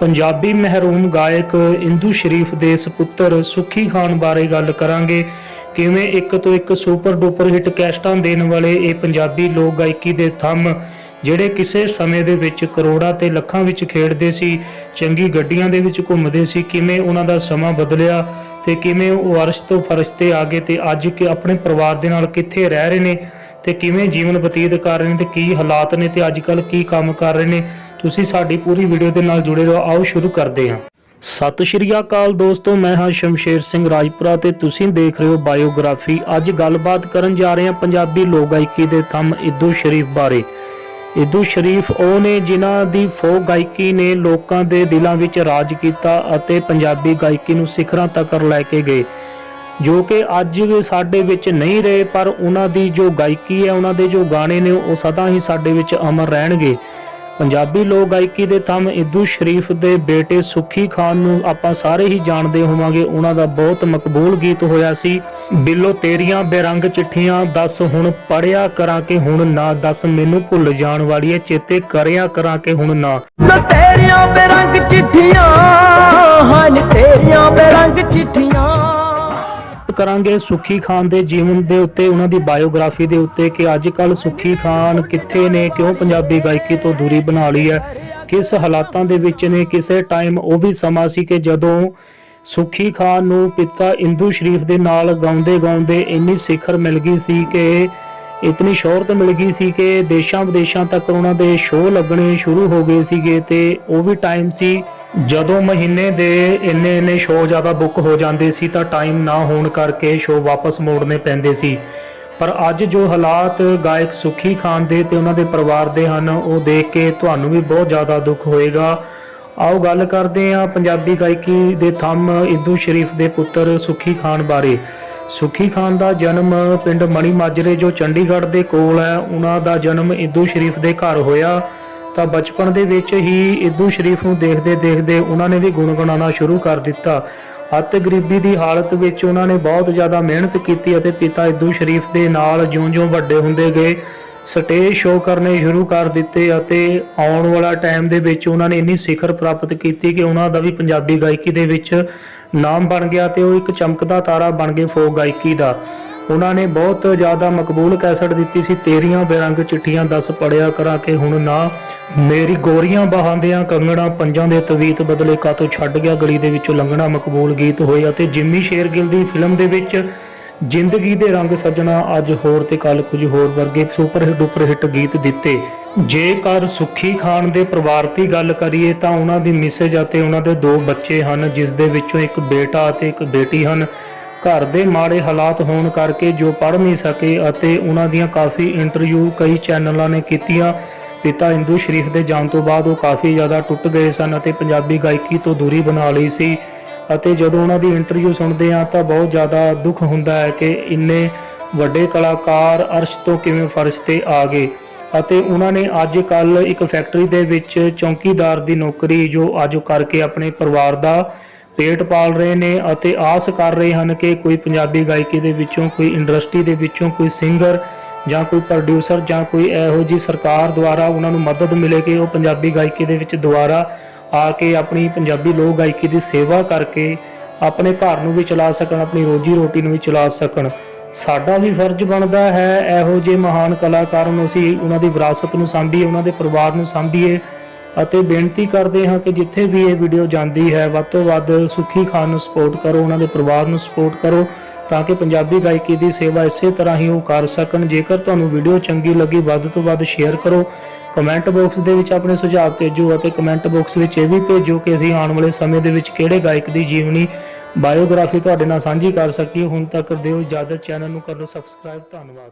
ਪੰਜਾਬੀ ਮਹਿਰੂਮ ਗਾਇਕ ਇੰਦੂ ਸ਼ਰੀਫ ਦੇ ਸੁਪੁੱਤਰ ਸੁਖੀ ਖਾਨ ਬਾਰੇ ਗੱਲ ਕਰਾਂਗੇ। ਕਿਵੇਂ ਇੱਕ ਤੋਂ ਇੱਕ ਸੁਪਰ ਡੁਪਰ ਹਿੱਟ ਕੈਸਟਾਂ ਦੇਣ ਵਾਲੇ ਇਹ ਪੰਜਾਬੀ ਲੋਕ ਗਾਇਕੀ ਦੇ ਥੰਮ, ਜਿਹੜੇ ਕਿਸੇ ਸਮੇਂ ਦੇ ਵਿੱਚ ਕਰੋੜਾਂ ਤੇ ਲੱਖਾਂ ਵਿੱਚ ਖੇਡਦੇ ਸੀ, ਚੰਗੀ ਗੱਡੀਆਂ ਦੇ ਵਿੱਚ ਘੁੰਮਦੇ ਸੀ, ਕਿਵੇਂ ਉਹਨਾਂ ਦਾ ਸਮਾਂ ਬਦਲਿਆ ਤੇ ਕਿਵੇਂ ਉਹ ਅਰਸ਼ ਤੋਂ ਫਰਸ਼ ਤੇ ਆ ਗਏ ਤੇ ਅੱਜ ਕਿ ਆਪਣੇ ਪਰਿਵਾਰ ਦੇ ਨਾਲ ਕਿੱਥੇ ਰਹਿ ਰਹੇ ਨੇ ਤੇ ਕਿਵੇਂ ਜੀਵਨ ਬਤੀਤ ਕਰ ਰਹੇ ਨੇ ਤੇ ਕੀ ਹਾਲਾਤ ਨੇ ਤੇ ਅੱਜ ਕੱਲ ਕੀ ਕੰਮ ਕਰ ਰਹੇ ਨੇ। ਤੁਸੀਂ ਸਾਡੀ ਪੂਰੀ ਵੀਡੀਓ ਦੇ ਨਾਲ ਜੁੜੇ ਰਹੋ। ਆਓ ਸ਼ੁਰੂ ਕਰਦੇ ਹਾਂ। ਸਤਿ ਸ਼੍ਰੀ ਅਕਾਲ ਦੋਸਤੋ, ਮੈਂ ਹਾਂ ਸ਼ਮਸ਼ੇਰ ਸਿੰਘ ਰਾਜਪੁਰਾ ਤੇ ਤੁਸੀਂ ਦੇਖ ਰਹੇ ਹੋ ਬਾਇਓਗ੍ਰਾਫੀ। ਅੱਜ ਗੱਲਬਾਤ ਕਰਨ ਜਾ ਰਹੇ ਹਾਂ ਪੰਜਾਬੀ ਲੋਕ ਗਾਇਕੀ ਦੇ ਥੰਮ ਇਦੂ ਸ਼ਰੀਫ ਬਾਰੇ। ਇਦੂ ਸ਼ਰੀਫ ਉਹ ਨੇ ਜਿਨ੍ਹਾਂ ਦੀ ਫੋਕ ਗਾਇਕੀ ਨੇ ਲੋਕਾਂ ਦੇ ਦਿਲਾਂ ਵਿੱਚ ਰਾਜ ਕੀਤਾ ਅਤੇ ਪੰਜਾਬੀ ਗਾਇਕੀ ਨੂੰ ਸਿਖਰਾਂ ਤੱਕ ਲੈ ਕੇ ਗਏ। ਜੋ ਕਿ ਅੱਜ ਸਾਡੇ ਵਿੱਚ ਨਹੀਂ ਰਹੇ, ਪਰ ਉਹਨਾਂ ਦੀ ਜੋ ਗਾਇਕੀ ਹੈ, ਉਹਨਾਂ ਦੇ ਜੋ ਗਾਣੇ ਨੇ, ਉਹ ਸਦਾ ਹੀ ਸਾਡੇ ਵਿੱਚ ਅਮਰ ਰਹਿਣਗੇ। ਪੰਜਾਬੀ ਲੋਕ ਗਾਇਕੀ ਦੇ ਥੰਮ ਇਦੂ ਸ਼ਰੀਫ ਦੇ ਬੇਟੇ ਸੁਖੀ ਖਾਨ ਨੂੰ ਆਪਾਂ ਸਾਰੇ ਹੀ ਜਾਣਦੇ ਹੋਵਾਂਗੇ। ਉਹਨਾਂ ਦਾ ਬਹੁਤ ਮਕਬੂਲ ਗੀਤ ਹੋਇਆ ਸੀ, ਬਿੱਲੋ ਤੇਰੀਆਂ ਬੇਰੰਗ ਚਿੱਠੀਆਂ, ਦੱਸ ਹੁਣ ਪੜਿਆ ਕਰਾਂ ਕਿ ਹੁਣ ਨਾ, ਦੱਸ ਮੈਨੂੰ ਭੁੱਲ ਜਾਣ ਵਾਲੀ ਏ ਚੇਤੇ ਕਰਿਆ ਕਰਾਂ ਕਿ ਹੁਣ ਨਾ। ਤੇਰੀਆਂ ਬੇਰੰਗ ਚਿੱਠੀਆਂ ਹਨ ਤੇਰੀਆਂ ਬੇਰੰਗ ਚਿੱਠੀਆਂ। ਬਾਤ ਕਰਾਂਗੇ ਸੁਖੀ ਖਾਨ ਦੇ ਜੀਵਨ ਦੇ ਉੱਤੇ, ਉਹਨਾਂ ਦੀ ਬਾਇਓਗ੍ਰਾਫੀ ਦੇ ਉੱਤੇ ਕਿ ਅੱਜ ਕੱਲ ਸੁਖੀ ਖਾਨ ਕਿੱਥੇ ਨੇ, ਕਿਉਂ ਪੰਜਾਬੀ ਗਾਇਕੀ ਤੋਂ ਦੂਰੀ ਬਣਾ ਲਈ ਹੈ, ਕਿਸ ਹਾਲਾਤਾਂ ਦੇ ਵਿੱਚ ਨੇ, ਕਿਸੇ ਟਾਈਮ ਉਹ ਵੀ ਸਮਾਂ ਸੀ ਕਿ ਜਦੋਂ ਸੁਖੀ ਖਾਨ ਨੂੰ ਪਿਤਾ ਇੰਦੂ ਸ਼ਰੀਫ ਦੇ ਨਾਲ ਗਾਉਂਦੇ ਗਾਉਂਦੇ ਇੰਨੀ ਸਿਖਰ ਮਿਲ ਗਈ ਸੀ ਕਿ, ਇਤਨੀ ਸ਼ੋਹਰਤ ਮਿਲ ਗਈ ਸੀ ਕਿ ਦੇਸ਼ਾਂ ਵਿਦੇਸ਼ਾਂ ਤੱਕ ਉਹਨਾਂ ਦੇ ਸ਼ੋਅ ਲੱਗਣੇ ਸ਼ੁਰੂ ਹੋ ਗਏ ਸੀਗੇ ਤੇ ਉਹ ਵੀ ਟਾਈਮ ਸੀ ਜਦੋਂ ਮਹੀਨੇ ਦੇ ਇੰਨੇ ਇੰਨੇ ਸ਼ੋਅ ਜ਼ਿਆਦਾ ਬੁੱਕ ਹੋ ਜਾਂਦੇ ਸੀ ਤਾਂ ਟਾਈਮ ਨਾ ਹੋਣ ਕਰਕੇ ਸ਼ੋਅ ਵਾਪਸ ਮੋੜਨੇ ਪੈਂਦੇ ਸੀ। ਪਰ ਅੱਜ ਜੋ ਹਾਲਾਤ ਗਾਇਕ ਸੁਖੀ ਖਾਨ ਦੇ ਤੇ ਉਹਨਾਂ ਦੇ ਪਰਿਵਾਰ ਦੇ ਹਨ, ਉਹ ਦੇਖ ਕੇ ਤੁਹਾਨੂੰ ਵੀ ਬਹੁਤ ਜ਼ਿਆਦਾ ਦੁੱਖ ਹੋਏਗਾ। ਆਓ ਗੱਲ ਕਰਦੇ ਹਾਂ ਪੰਜਾਬੀ ਗਾਇਕੀ ਦੇ ਥੰਮ ਇੰਦੂ ਸ਼ਰੀਫ ਦੇ ਪੁੱਤਰ ਸੁਖੀ ਖਾਨ ਬਾਰੇ। ਸੁਖੀ ਖਾਨ ਦਾ ਜਨਮ ਪਿੰਡ ਮਣੀ ਮਾਜਰੇ ਜੋ ਚੰਡੀਗੜ੍ਹ ਦੇ ਕੋਲ ਹੈ। ਉਹਨਾਂ ਦਾ ਜਨਮ ਇੰਦੂ ਸ਼ਰੀਫ ਦੇ ਘਰ ਹੋਇਆ। ਤਾਂ ਬਚਪਨ ਦੇ ਵਿੱਚ ਹੀ ਇੰਦੂ ਸ਼ਰੀਫ ਨੂੰ ਦੇਖਦੇ ਦੇਖਦੇ ਉਹਨਾਂ ਨੇ ਵੀ ਗੁਣਗੁਣਾਉਣਾ ਸ਼ੁਰੂ ਕਰ ਦਿੱਤਾ ਅਤੇ ਗਰੀਬੀ ਦੀ ਹਾਲਤ ਵਿੱਚ ਉਹਨਾਂ ਨੇ ਬਹੁਤ ਜ਼ਿਆਦਾ ਮਿਹਨਤ ਕੀਤੀ ਅਤੇ ਪਿਤਾ ਇੰਦੂ ਸ਼ਰੀਫ ਦੇ ਨਾਲ ਜਿਉਂ-ਜਿਉਂ ਵੱਡੇ ਹੁੰਦੇ ਗਏ। ਸਟੇਜ ਸ਼ੋਅ ਕਰਨੇ ਸ਼ੁਰੂ ਕਰ ਦਿੱਤੇ ਅਤੇ ਆਉਣ ਵਾਲਾ ਟਾਈਮ ਦੇ ਵਿੱਚ ਉਹਨਾਂ ਨੇ ਇੰਨੀ ਸਿਖਰ ਪ੍ਰਾਪਤ ਕੀਤੀ ਕਿ ਉਹਨਾਂ ਦਾ ਵੀ ਪੰਜਾਬੀ ਗਾਇਕੀ ਦੇ ਵਿੱਚ ਨਾਮ ਬਣ ਗਿਆ ਤੇ ਉਹ ਇੱਕ ਚਮਕਦਾ ਤਾਰਾ ਬਣ ਗਏ ਫੋਕ ਗਾਇਕੀ ਦਾ। ਉਹਨਾਂ ਨੇ ਬਹੁਤ ਜ਼ਿਆਦਾ ਮਕਬੂਲ ਕੈਸਟ ਦਿੱਤੀ ਸੀ, ਤੇਰੀਆਂ ਬੇਰੰਗ ਚਿੱਠੀਆਂ ਦੱਸ ਪੜਿਆ ਕਰਾਂ ਕੇ ਹੁਣ ਨਾ ਮੇਰੀ ਗੋਰੀਆਂ ਬਾਹਾਂ ਕੰਗਣਾ ਪੰਜਾਂ ਦੇ ਤਵੀਤ ਬਦਲੇ ਕਾਤੋਂ ਛੱਡ ਗਿਆ, ਗਲੀ ਦੇ ਵਿੱਚੋਂ ਲੰਘਣਾ ਮਕਬੂਲ ਗੀਤ ਹੋਏ ਅਤੇ ਜਿੰਮੀ ਸ਼ੇਰਗਿੱਲ ਦੀ ਫਿਲਮ ਦੇ ਵਿੱਚ ਜ਼ਿੰਦਗੀ ਦੇ ਰੰਗ ਸੱਜਣਾ ਅੱਜ ਹੋਰ ਤੇ ਕੱਲ ਕੁਝ ਹੋਰ ਵਰਗੇ ਸੁਪਰ ਹਿੱਟ ਉਪਰ ਹਿੱਟ ਗੀਤ ਦਿੱਤੇ। ਜੇਕਰ ਸੁਖੀ ਖਾਨ ਦੇ ਪਰਿਵਾਰ ਦੀ ਗੱਲ ਕਰੀਏ ਤਾਂ ਉਹਨਾਂ ਦੀ ਮਿਸੇਜ ਅਤੇ ਉਹਨਾਂ ਦੇ ਦੋ ਬੱਚੇ ਹਨ, ਜਿਸ ਦੇ ਵਿੱਚੋਂ ਇੱਕ ਬੇਟਾ ਅਤੇ ਇੱਕ ਬੇਟੀ ਹਨ। ਘਰ ਦੇ ਮਾੜੇ ਹਾਲਾਤ ਹੋਣ ਕਰਕੇ ਜੋ ਪੜ੍ਹ ਨਹੀਂ ਸਕੇ ਅਤੇ ਉਹਨਾਂ ਦੀਆਂ ਕਾਫੀ ਇੰਟਰਵਿਊ ਕਈ ਚੈਨਲਾਂ ਨੇ ਕੀਤੀਆਂ। ਪਿਤਾ ਇੰਦੂ ਸ਼ਰੀਫ ਦੇ ਜਾਣ ਤੋਂ ਬਾਅਦ ਉਹ ਕਾਫੀ ਜ਼ਿਆਦਾ ਟੁੱਟ ਗਏ ਸਨ ਅਤੇ ਪੰਜਾਬੀ ਗਾਇਕੀ ਤੋਂ ਦੂਰੀ ਬਣਾ ਲਈ ਸੀ ਅਤੇ ਜਦੋਂ ਉਹਨਾਂ ਦੀ ਇੰਟਰਵਿਊ ਸੁਣਦੇ ਹਾਂ ਤਾਂ ਬਹੁਤ ਜ਼ਿਆਦਾ ਦੁੱਖ ਹੁੰਦਾ ਹੈ ਕਿ ਇੰਨੇ ਵੱਡੇ ਕਲਾਕਾਰ ਅਰਸ਼ ਤੋਂ ਕਿਵੇਂ ਫਰਸ਼ ਤੇ ਆ ਗਏ ਅਤੇ ਉਹਨਾਂ ਨੇ ਅੱਜ ਕੱਲ ਇੱਕ ਫੈਕਟਰੀ ਦੇ ਵਿੱਚ ਚੌਕੀਦਾਰ ਦੀ ਨੌਕਰੀ ਜੋ ਅੱਜ ਕਰਕੇ ਆਪਣੇ ਪਰਿਵਾਰ ਦਾ ਪੇਟ ਪਾਲ ਰਹੇ ਨੇ ਅਤੇ ਆਸ ਕਰ ਰਹੇ ਹਨ ਕਿ ਕੋਈ ਪੰਜਾਬੀ ਗਾਇਕੀ ਦੇ ਵਿੱਚੋਂ, ਕੋਈ ਇੰਡਸਟਰੀ ਦੇ ਵਿੱਚੋਂ, ਕੋਈ ਸਿੰਗਰ ਜਾਂ ਕੋਈ ਪ੍ਰੋਡਿਊਸਰ ਜਾਂ ਕੋਈ ਇਹੋ ਜੀ ਸਰਕਾਰ ਦੁਆਰਾ ਉਹਨਾਂ ਨੂੰ ਮਦਦ ਮਿਲੇ ਕਿ ਉਹ ਪੰਜਾਬੀ ਗਾਇਕੀ ਦੇ ਵਿੱਚ ਦੁਬਾਰਾ ਆ ਕੇ ਆਪਣੀ ਪੰਜਾਬੀ ਲੋਕ ਗਾਇਕੀ ਦੀ ਸੇਵਾ ਕਰਕੇ ਆਪਣੇ ਘਰ ਨੂੰ ਵੀ ਚਲਾ ਸਕਣ, ਆਪਣੀ ਰੋਜੀ ਰੋਟੀ ਨੂੰ ਵੀ ਚਲਾ ਸਕਣ। ਸਾਡਾ ਵੀ ਫਰਜ਼ ਬਣਦਾ ਹੈ ਇਹੋ ਜਿਹੇ ਮਹਾਨ ਕਲਾਕਾਰਾਂ ਨੂੰ ਅਸੀਂ ਉਹਨਾਂ ਦੀ ਵਿਰਾਸਤ ਨੂੰ ਸਾਂਭੀਏ, ਉਹਨਾਂ ਦੇ ਪਰਿਵਾਰ ਨੂੰ ਸਾਂਭੀਏ। ਅਤੇ ਬੇਨਤੀ ਕਰਦੇ ਹਾਂ ਕਿ ਜਿੱਥੇ ਵੀ ਇਹ ਵੀਡੀਓ ਜਾਂਦੀ ਹੈ, ਵੱਧ ਤੋਂ ਵੱਧ ਸੁਖੀ ਖਾਨ ਨੂੰ ਸਪੋਰਟ ਕਰੋ, ਉਹਨਾਂ ਦੇ ਪਰਿਵਾਰ ਨੂੰ ਸਪੋਰਟ ਕਰੋ, ਤਾਂ ਕਿ ਪੰਜਾਬੀ ਗਾਇਕੀ ਦੀ ਸੇਵਾ ਇਸੇ ਤਰ੍ਹਾਂ ਹੀ ਉਹ ਕਰ ਸਕਣ। ਜੇਕਰ ਤੁਹਾਨੂੰ ਵੀਡੀਓ ਚੰਗੀ ਲੱਗੀ, ਵੱਧ ਤੋਂ ਵੱਧ ਸ਼ੇਅਰ ਕਰੋ। ਕਮੈਂਟ ਬਾਕਸ ਦੇ ਵਿੱਚ ਆਪਣੇ ਸੁਝਾਅ ਭੇਜੋ ਅਤੇ ਕਮੈਂਟ ਬਾਕਸ ਵਿੱਚ ਇਹ ਵੀ ਭੇਜੋ ਕਿ ਅਸੀਂ ਆਉਣ ਵਾਲੇ ਸਮੇਂ ਦੇ ਵਿੱਚ ਕਿਹੜੇ ਗਾਇਕ ਦੀ ਜੀਵਨੀ ਬਾਇਓਗ੍ਰਾਫੀ ਤੁਹਾਡੇ ਨਾਲ ਸਾਂਝੀ ਕਰ ਸਕੀਏ। ਹੁਣ ਤੱਕ ਦਿਓ ਇਜਾਜ਼ਤ ਚੈਨਲ ਨੂੰ ਕਰ ਲਓ ਸਬਸਕ੍ਰਾਈਬ ਧੰਨਵਾਦ।